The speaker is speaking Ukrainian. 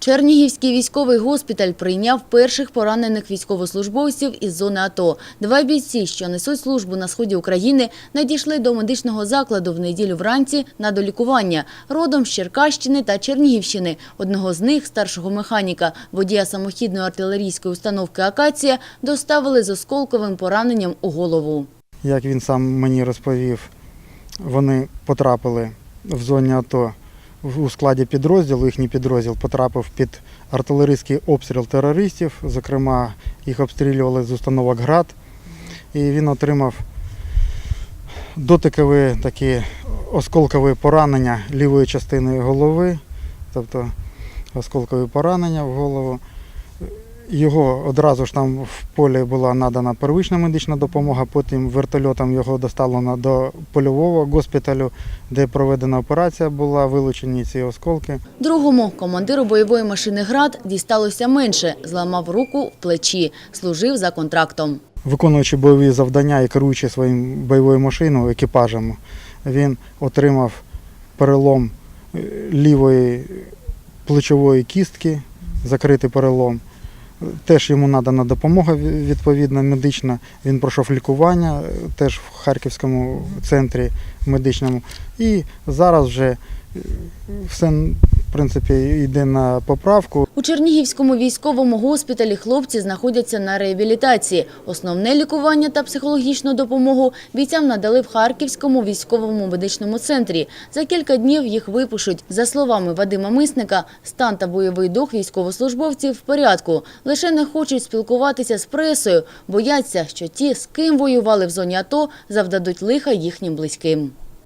Чернігівський військовий госпіталь прийняв перших поранених військовослужбовців із зони АТО. Два бійці, що несуть службу на сході України, надійшли до медичного закладу в неділю вранці на долікування. Родом з Черкащини та Чернігівщини. Одного з них, старшого механіка, водія самохідної артилерійської установки «Акація», доставили з осколковим пораненням у голову. Як він сам мені розповів, вони потрапили в зоні АТО у складі підрозділу. Їхній підрозділ потрапив під артилерійський обстріл терористів. Зокрема, їх обстрілювали з установок ГРАД. І він отримав дотикові такі осколкові поранення лівої частини голови, тобто осколкові поранення в голову. Його одразу ж там в полі була надана первична медична допомога, потім вертольотом його доставлено до польового госпіталю, де проведена операція була, вилучені ці осколки. Другому командиру бойової машини «Град» дісталося менше. Зламав руку в плечі. Служив за контрактом. Виконуючи бойові завдання і керуючи своїм бойовою машиною, екіпажем, він отримав перелом е, лівої плечової кістки, закритий перелом. Теж йому надана допомога ві- відповідна медична. Він пройшов лікування е, теж в Харківському центрі медичному. І зараз вже е, все в принципі йде на поправку. У Чернігівському військовому госпіталі хлопці знаходяться на реабілітації. Основне лікування та психологічну допомогу бійцям надали в Харківському військовому медичному центрі. За кілька днів їх випишуть. За словами Вадима Мисника, стан та бойовий дух військовослужбовців в порядку. Лише не хочуть спілкуватися з пресою, бояться, що ті, з ким воювали в зоні АТО, завдадуть лиха їхнім близьким.